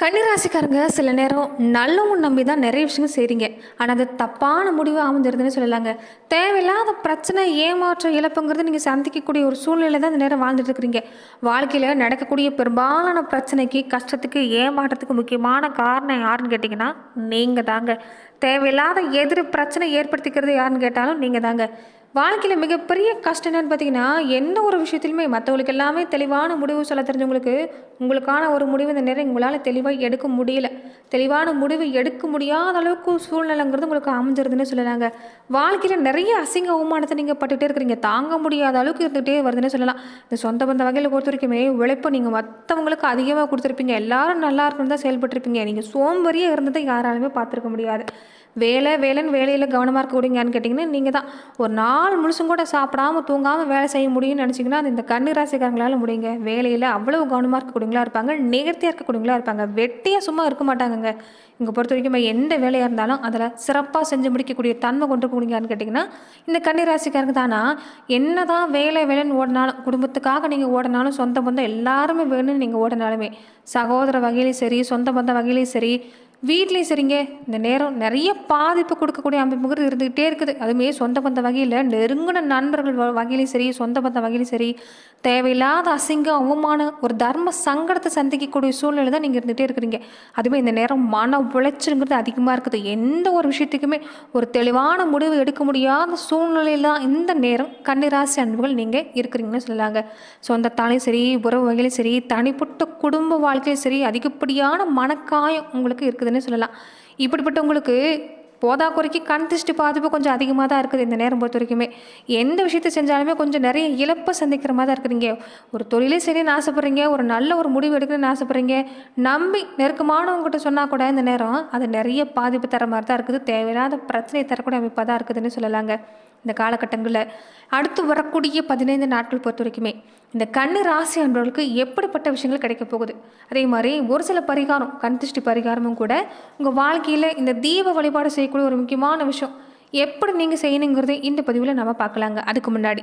கன்னிராசிக்காரங்க சில நேரம் நல்லவும் நம்பி தான் நிறைய விஷயங்கள் செய்கிறீங்க ஆனால் அது தப்பான முடிவு அமைஞ்சிருதுன்னு சொல்லலாங்க. தேவையில்லாத பிரச்சனை ஏமாற்றம் இழப்புங்கிறது நீங்கள் சந்திக்கக்கூடிய ஒரு சூழ்நிலை தான் இந்த நேரம் வாழ்ந்துட்டு இருக்கிறீங்க. வாழ்க்கையில் நடக்கக்கூடிய பெரும்பாலான பிரச்சனைக்கு கஷ்டத்துக்கு ஏமாற்றத்துக்கு முக்கியமான காரணம் யாருன்னு கேட்டிங்கன்னா நீங்கள் தாங்க தேவையில்லாத எதிர் பிரச்சனை ஏற்படுத்திக்கிறது யாருன்னு கேட்டாலும் நீங்கள் தாங்க. வாழ்க்கையில் மிகப்பெரிய கஷ்டம் என்னன்னு பார்த்தீங்கன்னா எந்த ஒரு விஷயத்திலுமே மற்றவங்களுக்கு எல்லாமே தெளிவான முடிவு சொல்ல தெரிஞ்சவங்களுக்கு உங்களுக்கான ஒரு முடிவு இந்த நேரம் உங்களால் தெளிவாக எடுக்க முடியல. தெளிவான முடிவு எடுக்க முடியாத அளவுக்கு சூழ்நிலைங்கிறது உங்களுக்கு அமைஞ்சிருதுன்னு சொல்லலாங்க. வாழ்க்கையில் நிறைய அசிங்க அவமானத்தை நீங்கள் பட்டுகிட்டே இருக்கிறீங்க. தாங்க முடியாத அளவுக்கு இருந்துகிட்டே வருதுன்னு சொல்லலாம். இந்த சொந்த பந்த வகையில் பொறுத்த வரைக்குமே உழைப்பை நீங்கள் மற்றவங்களுக்கு அதிகமாக கொடுத்துருப்பீங்க. எல்லாரும் நல்லா இருக்கணும் தான் செயல்பட்டுருப்பீங்க. நீங்கள் சோம்பறியாக இருந்ததை யாராலுமே பார்த்துருக்க முடியாது. வேலை வேலைன்னு வேலையில் கவனமாக இருக்கக்கூடியங்கன்னு கேட்டிங்கன்னா நீங்கள் தான். ஒரு நாள் முழுசும் கூட சாப்பிடாம தூங்காமல் வேலை செய்ய முடியும்னு நினச்சிங்கன்னா அது இந்த கன்னிராசிக்காரங்களால முடியுங்க. வேலையில் அவ்வளோ கவனமாக இருக்கக்கூடியங்களா இருப்பாங்க. நேர்த்தியாக இருக்கக்கூடியங்களா இருப்பாங்க. வெட்டியாக சும்மா இருக்க மாட்டாங்கங்க. இங்கே பொறுத்த வரைக்கும் எந்த வேலையாக இருந்தாலும் அதில் சிறப்பாக செஞ்சு முடிக்கக்கூடிய தன்மை கொண்டு போனீங்கன்னு கேட்டிங்கன்னா இந்த கன்னிராசிக்காரங்க தானா? என்ன தான் வேலை வேலைன்னு ஓடினாலும் குடும்பத்துக்காக நீங்கள் ஓடினாலும் சொந்த பந்தம் எல்லாருமே வேணும்னு நீங்கள் ஓடினாலுமே சகோதர வகையிலையும் சரி சொந்த பந்த வகையிலையும் சரி வீட்லேயும் சரிங்க. இந்த நேரம் நிறைய பாதிப்பு கொடுக்கக்கூடிய அமைப்புங்கிறது இருந்துகிட்டே இருக்குது. அதுமே சொந்த பந்த வகையில் நெருங்கின நண்பர்கள் வ- வகையிலையும் சரி சொந்த பந்த வகையிலையும் சரி தேவையில்லாத அசிங்கம் அவமானம் ஒரு தர்ம சங்கடத்தை சந்திக்கக்கூடிய சூழ்நிலை தான் நீங்கள் இருந்துகிட்டே இருக்கிறீங்க. அதுவே இந்த நேரம் மன உளைச்சலுங்கிறது அதிகமாக இருக்குது. எந்த ஒரு விஷயத்துக்குமே ஒரு தெளிவான முடிவு எடுக்க முடியாத சூழ்நிலையில் தான் இந்த நேரம் கன்னிராசி அன்புகள் நீங்கள் இருக்கிறீங்கன்னு சொல்லலாங்க சொந்தத்தாலையும் சரி உறவு வகையிலையும் சரி தனிப்பட்ட குடும்ப வாழ்க்கையும் சரி அதிகப்படியான மனக்காயம் உங்களுக்கு இருக்குது. இருக்குதுன்னு சொல்லலாம். இப்படிப்பட்டவங்களுக்கு போதாக்குறைக்கு போதா குறைக்கு கண் திருஷ்டி பாதிப்பு கொஞ்சம் அதிகமாக தான் இருக்குது இந்த நேரம் பொறுத்த வரைக்குமே. எந்த விஷயத்தை செஞ்சாலுமே கொஞ்சம் நிறைய இழப்பை சந்திக்கிற மாதிரி தான் இருக்கிறீங்க ஒரு தொழிலே சரின்னு ஆசைப்பட்றீங்க ஒரு நல்ல ஒரு முடிவு எடுக்கணும்னு ஆசைப்பட்றீங்க நம்பி நெருக்கமானவங்ககிட்ட சொன்னால் கூட இந்த நேரம் அது நிறைய பாதிப்பு தர மாதிரி தான் இருக்குது. தேவையில்லாத பிரச்சனை தரக்கூடிய அமைப்பாக தான் இருக்குதுன்னு சொல்லலாங்க. இந்த காலகட்டங்களில் அடுத்து வரக்கூடிய பதினைந்து நாட்கள் பொறுத்த வரைக்குமே இந்த கண்ணு ராசி அன்பர்களுக்கு எப்படிப்பட்ட விஷயங்கள் கிடைக்க போகுது? அதே மாதிரி ஒரு சில பரிகாரம் கண் திருஷ்டி பரிகாரமும் கூட உங்கள் வாழ்க்கையில் இந்த தீப வழிபாடு செய்யக்கூடிய ஒரு முக்கியமான விஷயம். எப்படி நீங்கள் செய்யணுங்கிறத இந்த பதிவில் நம்ம பார்க்கலாங்க. அதுக்கு முன்னாடி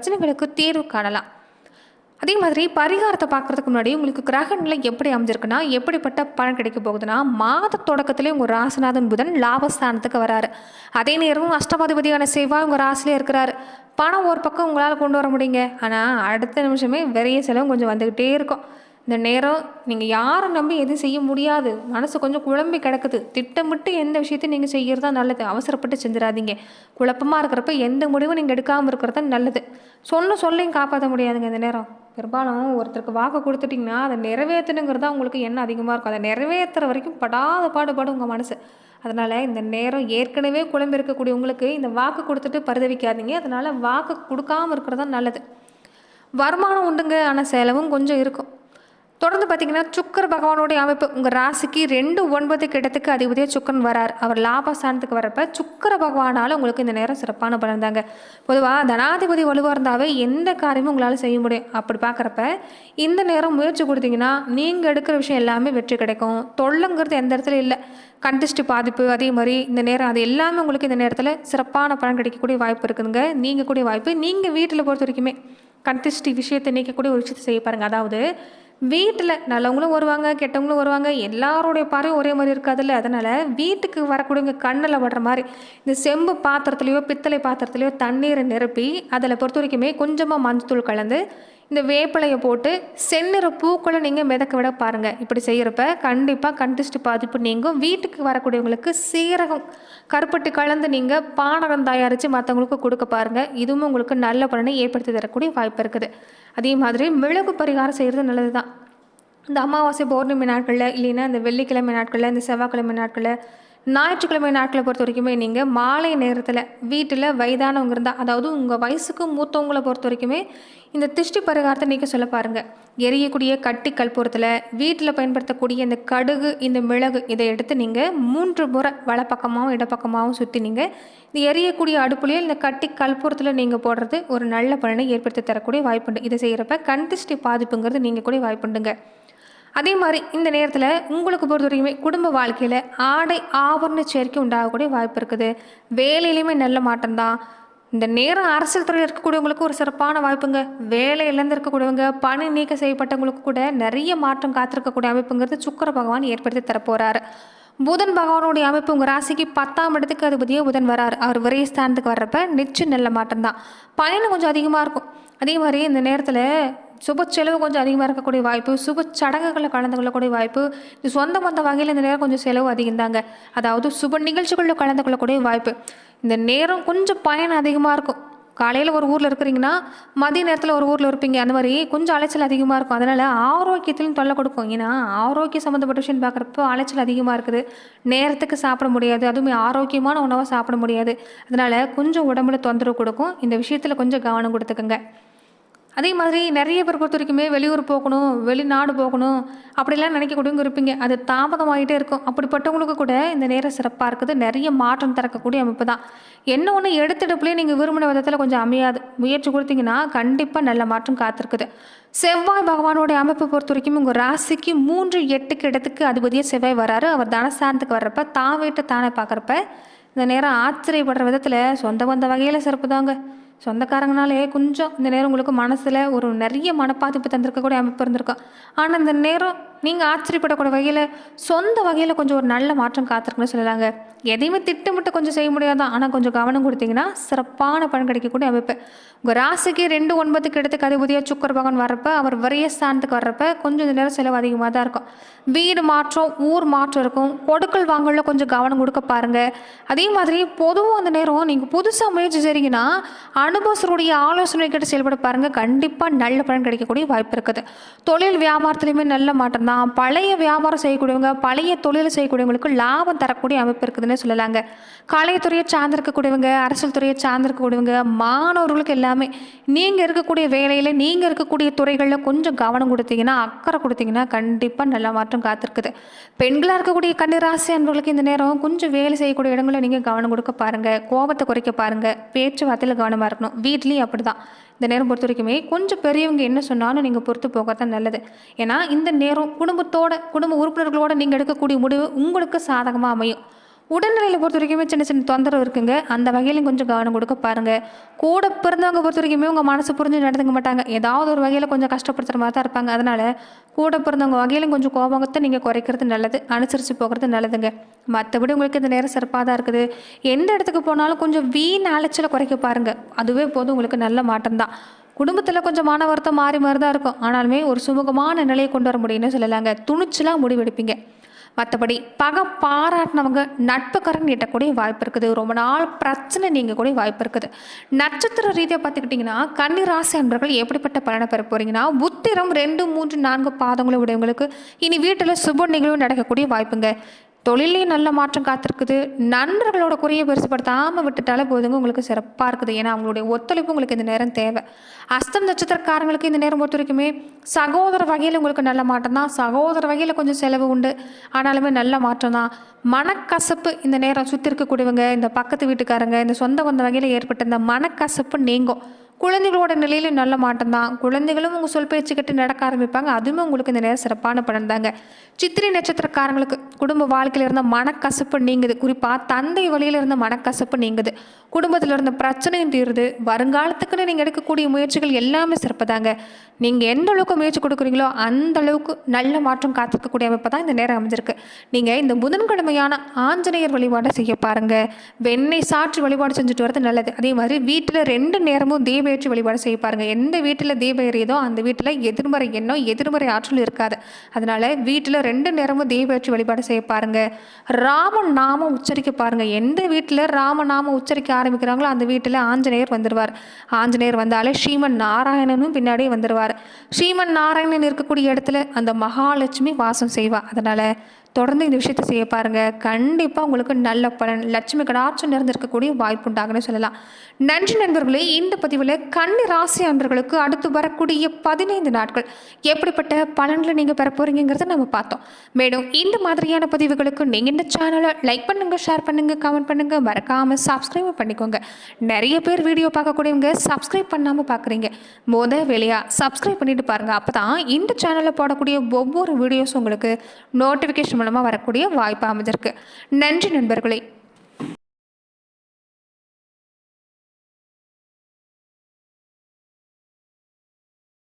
பிரச்சனைகளுக்கு தீர்வு காணலாம். அதே மாதிரி பரிகாரத்தை பார்க்கறதுக்கு முன்னாடி உங்களுக்கு கிரக நிலை எப்படி அமைஞ்சிருக்குன்னா எப்படிப்பட்ட பலன் கிடைக்க போகுதுன்னா மாத தொடக்கத்திலே உங்கள் ராசிநாதன் புதன் லாபஸ்தானத்துக்கு வராரு. அதே நேரம் அஷ்டபாதிபதியான செவ்வாய் உங்கள் ராசிலே இருக்கிறாரு. பணம் ஒரு பக்கம் உங்களால் கொண்டு வர முடியுங்க. ஆனால் அடுத்த நிமிஷமே விரைய செலவும் கொஞ்சம் வந்துக்கிட்டே இருக்கும். இந்த நேரம் நீங்கள் யாரை நம்பி எதுவும் செய்ய முடியாது. மனசு கொஞ்சம் குழம்பி கிடக்குது. திட்டமிட்டு எந்த விஷயத்தையும் நீங்கள் செய்கிறது தான் நல்லது. அவசரப்பட்டு செஞ்சிடாதீங்க. குழப்பமாக இருக்கிறப்ப எந்த முடிவும் நீங்கள் எடுக்காமல் இருக்கிறது தான் நல்லது. சொன்ன சொல்லையும் காப்பாற்ற முடியாதுங்க இந்த நேரம். பெரும்பாலும் ஒருத்தருக்கு வாக்கு கொடுத்துட்டிங்கன்னா அதை நிறைவேற்றணுங்கிறது தான் உங்களுக்கு என்ன அதிகமாக இருக்கும். அதை நிறைவேற்றுற வரைக்கும் படாத பாடுபாடு உங்கள் மனசு. அதனால் இந்த நேரம் ஏற்கனவே குழம்பு இருக்கக்கூடிய உங்களுக்கு இந்த வாக்கு கொடுத்துட்டு பரிதவிக்காதீங்க. அதனால் வாக்கு கொடுக்காம இருக்கிறது தான் நல்லது. வருமானம் உண்டுங்க. ஆனால் செலவும் கொஞ்சம் இருக்கும். தொடர்ந்து பார்த்தீங்கன்னா சுக்கர பகவானுடைய அமைப்பு உங்கள் ராசிக்கு ரெண்டு ஒன்பது கிடத்துக்கு அதிபதியாக சுக்கரன் வரார். அவர் லாபஸ்தானத்துக்கு வரப்ப சுக்கர பகவானால் உங்களுக்கு இந்த நேரம் சிறப்பான பலன் தாங்க. பொதுவாக தனாதிபதி வலுவாக இருந்தாவே எந்த காரியமும் உங்களால் செய்ய முடியும். அப்படி பார்க்குறப்ப இந்த நேரம் முயற்சி கொடுத்தீங்கன்னா நீங்கள் எடுக்கிற விஷயம் எல்லாமே வெற்றி கிடைக்கும். தொல்லைங்கிறது எந்த இடத்துல இல்லை. கண்டிஸ்ட் பாதிப்பு அதே மாதிரி இந்த நேரம் அது எல்லாமே உங்களுக்கு இந்த நேரத்தில் சிறப்பான பலன் கிடைக்கக்கூடிய வாய்ப்பு இருக்குதுங்க. நீங்கள் கூடிய வாய்ப்பு நீங்கள் வீட்டில் பொறுத்த வரைக்குமே கண்டிஸ்ட் விஷயத்தை நீக்கக்கூடிய ஒரு விஷயத்தை செய்ய பாருங்கள் அதாவது வீட்டில் நல்லவங்களும் வருவாங்க கெட்டவங்களும் வருவாங்க. எல்லாருடைய பார்வையும் ஒரே மாதிரி இருக்காதுல்ல? அதனால் வீட்டுக்கு வரக்கூடியவங்க கண்ணில் படுற மாதிரி இந்த செம்பு பாத்திரத்துலையோ பித்தளை பாத்திரத்துலையோ தண்ணீரை நிரப்பி அதில் பொறுத்த வரைக்குமே கொஞ்சமாக மஞ்சத்தூள் கலந்து இந்த வேப்பிலையை போட்டு செந்நிற பூக்களை நீங்கள் மிதக்க விட பாருங்கள் இப்படி செய்கிறப்ப கண்டிப்பாக கண்டிஸ்ட் பாதிப்பு நீங்கும். வீட்டுக்கு வரக்கூடியவங்களுக்கு சீரகம் கருப்பட்டி கலந்து நீங்கள் பானகம் தயாரித்து மற்றவங்களுக்கு கொடுக்க பாருங்கள் இதுவும் உங்களுக்கு நல்ல பலனை ஏற்படுத்தி தரக்கூடிய வாய்ப்பு இருக்குது. அதே மாதிரி மிளகு பரிகாரம் செய்கிறது நல்லது தான் இந்த அமாவாசை பௌர்ணமி நாட்களில் இல்லைன்னா இந்த வெள்ளிக்கிழமை நாட்களில் இந்த செவ்வாய்க்கிழமை நாட்களில் ஞாயிற்றுக்கிழமை நாட்களை பொறுத்த வரைக்குமே நீங்கள் மாலை நேரத்தில் வீட்டில் வயதானவங்க இருந்தால் அதாவது உங்கள் வயசுக்கு மூத்தவங்களை பொறுத்த வரைக்குமே இந்த திஷ்டி பரிகாரத்தை நீக்க சொல்ல பாருங்கள் எரியக்கூடிய கட்டி கற்பூரத்தில் வீட்டில் பயன்படுத்தக்கூடிய இந்த கடுகு இந்த மிளகு இதை எடுத்து நீங்கள் மூன்று முறை வலப்பக்கமாகவும் இடப்பக்கமாகவும் சுற்றி நீங்கள் இந்த எரியக்கூடிய அடுப்புலையோ இந்த கட்டி கற்பூரத்தில் நீங்கள் போடுறது ஒரு நல்ல பலனை ஏற்படுத்தி தரக்கூடிய வாய்ப்புண்டு. இதை செய்கிறப்ப கண் திஷ்டி பாதிப்புங்கிறது நீங்கள் கூட வாய்ப்புண்டுங்க. அதே மாதிரி இந்த நேரத்தில் உங்களுக்கு பொறுத்த வரைக்குமே குடும்ப வாழ்க்கையில் ஆடை ஆவரண சேர்க்கை உண்டாகக்கூடிய வாய்ப்பு இருக்குது. வேலையிலையுமே நல்ல மாட்டம்தான் இந்த நேரம் அரசியல் துறையில் இருக்கக்கூடியவங்களுக்கு ஒரு சிறப்பான வாய்ப்புங்க. வேலை இழந்து இருக்கக்கூடியவங்க பணி நீக்கம் செய்யப்பட்டவங்களுக்கு கூட நிறைய மாற்றம் காத்திருக்கக்கூடிய அமைப்புங்கிறது சுக்கர பகவான் ஏற்படுத்தி தரப்போகிறார் புதன் பகவானுடைய அமைப்பு உங்கள் ராசிக்கு பத்தாம் இடத்துக்கு அதிபதியே புதன் வராரு. அவர் விரைய ஸ்தானத்துக்கு வர்றப்ப நிச்சயம் நல்ல மாட்டம்தான் பயணம் கொஞ்சம் அதிகமாக இருக்கும். அதே மாதிரி இந்த நேரத்தில் சுப செலவு கொஞ்சம் அதிகமாக இருக்கக்கூடிய வாய்ப்பு சுப சடங்குகளில் கலந்து கொள்ளக்கூடிய வாய்ப்பு இது சொந்த மொந்த வகையில் இந்த நேரம் கொஞ்சம் செலவு அதிகம்தாங்க. அதாவது சுப நிகழ்ச்சிகளில் கலந்து கொள்ளக்கூடிய வாய்ப்பு. இந்த நேரம் கொஞ்சம் பயணம் அதிகமாக இருக்கும். காலையில் ஒரு ஊரில் இருக்கிறீங்கன்னா மதிய நேரத்தில் ஒரு ஊரில் இருப்பீங்க. அந்த மாதிரி கொஞ்சம் அலைச்சல் அதிகமாக இருக்கும். அதனால் ஆரோக்கியத்திலும் தொல்லை கொடுக்கும். ஏன்னா ஆரோக்கிய சம்மந்தப்பட்ட விஷயம் பார்க்குறப்போ அலைச்சல் அதிகமாக இருக்குது. நேரத்துக்கு சாப்பிட முடியாது. அதுவுமே ஆரோக்கியமான உணவை சாப்பிட முடியாது. அதனால் கொஞ்சம் உடம்புல தொந்தரவு கொடுக்கும். இந்த விஷயத்தில் கொஞ்சம் கவனம் கொடுத்துக்கோங்க. அதே மாதிரி நிறைய பேர் பொறுத்த வரைக்குமே வெளியூர் போகணும் வெளிநாடு போகணும் அப்படிலாம் நினைக்கக்கூடியவங்க இருப்பீங்க. அது தாமதமாகிட்டே இருக்கும். அப்படிப்பட்டவங்களுக்கு கூட இந்த நேரம் சிறப்பாக இருக்குது. நிறைய மாற்றம் திறக்கக்கூடிய அமைப்பு தான். என்ன ஒன்று எடுத்தெடுப்புலேயே நீங்கள் விரும்பின விதத்தில் கொஞ்சம் அமையாது. முயற்சி கொடுத்தீங்கன்னா கண்டிப்பாக நல்ல மாற்றம் காத்திருக்குது. செவ்வாய் பகவானோடைய அமைப்பை பொறுத்த வரைக்கும் உங்கள் ராசிக்கு மூன்று எட்டுக்கு இடத்துக்கு அதிபதியாக செவ்வாய் வராரு. அவர் தனஸ்தானத்துக்கு வர்றப்ப தான் வீட்டை தானே பார்க்குறப்ப இந்த நேரம் ஆச்சரியப்படுற விதத்தில் சொந்த பந்த வகையில் சிறப்பு தாங்க. சொந்தக்காரங்கனாலே கொஞ்சம் இந்த நேரம் உங்களுக்கு மனசில் ஒரு நிறைய மனப்பாதிப்பு தந்திருக்கக்கூடிய அமைப்பு இருந்திருக்கும். ஆனால் இந்த நேரம் நீங்கள் ஆச்சரியப்படக்கூடிய வகையில் சொந்த வகையில் கொஞ்சம் ஒரு நல்ல மாற்றம் காத்திருக்குன்னு சொல்லலாங்க. எதையுமே திட்டமிட்டு கொஞ்சம் செய்ய முடியாதான் ஆனால் கொஞ்சம் கவனம் கொடுத்தீங்கன்னா சிறப்பான பலன் கிடைக்கக்கூடிய அமைப்பு. உங்கள் ராசிக்கு ரெண்டு ஒன்பதுக்கு இடத்துக்கு அதிபதியாக சுக்கர் பகவான் வரப்போ அவர் வரிய ஸ்தானத்துக்கு வர்றப்ப கொஞ்சம் இந்த நேரம் செலவு அதிகமாக தான் இருக்கும். வீடு மாற்றம் ஊர் மாற்றம் இருக்கும். கொடுக்கல் வாங்கல கொஞ்சம் கவனம் கொடுக்க பாருங்கள் அதே மாதிரி பொதுவாக அந்த நேரம் நீங்கள் புதுசாக முயற்சி செய்கிறீங்கன்னா அனுபவசருடைய ஆலோசனை கிட்ட செயல்பட பாருங்கள் கண்டிப்பாக நல்ல பலன் கிடைக்கக்கூடிய வாய்ப்பு இருக்குது. தொழில் வியாபாரத்துலையுமே நல்ல மாற்றம் தான். பழைய வியாபாரம் செய்யக்கூடியவங்க பழைய தொழில் செய்யக்கூடியவங்களுக்கு லாபம் தரக்கூடிய அமைப்பு இருக்குதுன்னு சொல்லலாங்க. கலைத்துறையை சார்ந்திருக்கக்கூடியவங்க அரசியல் துறையை சார்ந்திருக்கக்கூடியவங்க மாணவர்களுக்கு எல்லாமே நீங்கள் இருக்கக்கூடிய வேலையில் நீங்கள் இருக்கக்கூடிய துறைகளில் கொஞ்சம் கவனம் கொடுத்தீங்கன்னா அக்கறை கொடுத்தீங்கன்னா கண்டிப்பாக நல்ல மாற்றம் காத்திருக்குது. பெண்களாக இருக்கக்கூடிய கன்னிராசி அன்பர்களுக்கு இந்த நேரம் கொஞ்சம் வேலை செய்யக்கூடிய இடங்களில் நீங்கள் கவனம் கொடுக்க பாருங்கள் கோபத்தை குறைக்க பாருங்கள் பேச்சுவார்த்தையில் கவனமாக இருக்கணும். வீட்லேயும் அப்படி தான் இந்த நேரம் பொறுத்த வரைக்குமே கொஞ்சம் பெரியவங்க என்ன சொன்னாலும் நீங்கள் பொறுத்து போக தான் நல்லது. ஏன்னா இந்த நேரம் குடும்பத்தோட குடும்ப உறுப்பினர்களோட நீங்கள் எடுக்கக்கூடிய முடிவு உங்களுக்கு சாதகமாக அமையும். உடல்நிலையில் பொறுத்த வரைக்குமே சின்ன சின்ன தொந்தரவு இருக்குங்க. அந்த வகையிலும் கொஞ்சம் கவனம் கொடுக்க பாருங்கள் கூட பிறந்தவங்க பொறுத்த வரைக்குமே உங்கள் மனசு புரிஞ்சு நடந்துக்க மாட்டாங்க. ஏதாவது ஒரு வகையில் கொஞ்சம் கஷ்டப்படுத்துகிற மாதிரி தான் இருப்பாங்க. அதனால் கூட பிறந்தவங்க வகையிலும் கொஞ்சம் கோபத்தை நீங்கள் குறைக்கிறது நல்லது. அனுசரித்து போகிறது நல்லதுங்க. மற்றபடி உங்களுக்கு இந்த நேரம் சிறப்பாக தான் இருக்குது. எந்த இடத்துக்கு போனாலும் கொஞ்சம் வீண் அலைச்சலை குறைக்க பாருங்கள் அதுவே போதும். உங்களுக்கு நல்ல மாற்றம்தான் குடும்பத்தில் கொஞ்சம் மன வருத்தம் மாறி மாறி தான் இருக்கும். ஆனாலுமே ஒரு சுமூகமான நிலையை கொண்டு வர முடியும்னு சொல்லலாங்க. துணிச்சலாக முடிவெடுப்பீங்க. மற்றபடி பகை பாராட்டினவங்க நட்புக்கரன் எட்டக்கூடிய வாய்ப்பு இருக்குது ரொம்ப நாள் பிரச்சனை நீங்கள் கூட வாய்ப்பு இருக்குது நட்சத்திர ரீதியாக பார்த்துக்கிட்டிங்கன்னா கன்னிராசி அன்பர்கள் எப்படிப்பட்ட பலனை பெற போகிறீங்கன்னா உத்திரம் ரெண்டு மூன்று நான்கு பாதங்களை உடையவங்களுக்கு இனி வீட்டில் சுப நிகழ்வு நடக்கக்கூடிய வாய்ப்புங்க. தொழிலையும் நல்ல மாற்றம் காத்திருக்குது. நண்பர்களோட குறையை பெருசுப்படுத்தாமல் விட்டுட்டாலே போதுங்க உங்களுக்கு சிறப்பாக இருக்குது. ஏன்னா அவங்களுடைய ஒத்துழைப்பு உங்களுக்கு இந்த நேரம் தேவை. அஸ்தம் நட்சத்திரக்காரங்களுக்கு இந்த நேரம் பொறுத்த வரைக்குமே சகோதர வகையில் உங்களுக்கு நல்ல மாற்றம் தான். சகோதர வகையில் கொஞ்சம் செலவு உண்டு. ஆனாலுமே நல்ல மாற்றம் தான். மனக்கசப்பு இந்த நேரம் சுற்றி இருக்கக்கூடியவங்க இந்த பக்கத்து வீட்டுக்காரங்க இந்த சொந்த வந்த வகையில் ஏற்பட்ட இந்த மனக்கசப்பு நீங்கும். குழந்தைகளோட நிலையிலும் நல்ல மாட்டம் தான். குழந்தைகளும் உங்கள் சொல் பேச்சு கேட்டு நடக்க ஆரம்பிப்பாங்க. அதுவுமே உங்களுக்கு இந்த நேரம் சிறப்பான பலன் தாங்க. சித்திரை நட்சத்திரக்காரங்களுக்கு குடும்ப வாழ்க்கையில் இருந்த மனக்கசப்பு நீங்குது. குறிப்பாக தந்தை வழியில் இருந்த மனக்கசப்பு நீங்குது. குடும்பத்தில் இருந்த பிரச்சனையும் தீருது. வருங்காலத்துக்குன்னு நீங்கள் எடுக்கக்கூடிய முயற்சிகள் எல்லாமே சிறப்பு தாங்க. நீங்கள் எந்த அளவுக்கு முயற்சி கொடுக்குறீங்களோ அந்த அளவுக்கு நல்ல மாற்றம் காத்திருக்கக்கூடிய அமைப்பு தான் இந்த நேரம் அமைஞ்சிருக்கு. நீங்கள் இந்த புதன்கிழமையான ஆஞ்சநேயர் வழிபாடை செய்ய பாருங்கள் வெண்ணெய் சாற்றி வழிபாடு செஞ்சுட்டு வரது நல்லது. அதே மாதிரி வீட்டில் ரெண்டு நேரமும் தீபேற்றி வழிபாடு செய்ய பாருங்கள் எந்த வீட்டில் தீபம் எரியுதோ அந்த வீட்டில் எதிர்மறை எண்ணம் எதிர்மறை ஆற்றல் இருக்காது. அதனால வீட்டில் ரெண்டு நேரமும் தெய்வ வழிபாடு செய்ய பாருங்கள் ராம நாமம் உச்சரிக்க பாருங்கள் எந்த வீட்டில் ராம நாமம் உச்சரிக்க ஆரம்பிக்கிறாங்களோ அந்த வீட்டில் ஆஞ்சநேயர் வந்துடுவார் ஆஞ்சநேயர் வந்தாலே ஸ்ரீமன் நாராயணனும் பின்னாடியே வந்துடுவார் ஸ்ரீமன் நாராயணன் இருக்கக்கூடிய இடத்துல அந்த மகாலட்சுமி வாசம் செய்வார் அதனால் தொடர்ந்து இந்த விஷயத்தை செய்ய பாருங்கள் கண்டிப்பாக உங்களுக்கு நல்ல பலன் லட்சுமி கடாட்சம் நிறைந்திருக்கக்கூடிய வாய்ப்பு உண்டாகுன்னு சொல்லலாம். நன்றி நண்பர்களே இந்த பதிவில் கன்னி ராசி அன்பர்களுக்கு அடுத்து வரக்கூடிய பதினைந்து நாட்கள் எப்படிப்பட்ட பலன்களை நீங்கள் பெற போகிறீங்கிறத நம்ம பார்த்தோம். மேலும் இந்த மாதிரியான பதிவுகளுக்கு நீங்கள் இந்த சேனலை லைக் பண்ணுங்கள் ஷேர் பண்ணுங்கள் கமெண்ட் பண்ணுங்கள் மறக்காமல் சப்ஸ்கிரைப் பண்ணிக்கோங்க. நிறைய பேர் வீடியோ பார்க்கக்கூடியவங்க சப்ஸ்கிரைப் பண்ணாமல் பார்க்குறீங்க. மொத வெளியாக சப்ஸ்கிரைப் பண்ணிட்டு பாருங்கள் அப்போ தான் இந்த சேனலில் போடக்கூடிய ஒவ்வொரு வீடியோஸும் உங்களுக்கு நோட்டிஃபிகேஷன் மூலமாக வரக்கூடிய வாய்ப்பு அமைஞ்சிருக்கு. நன்றி நண்பர்களே.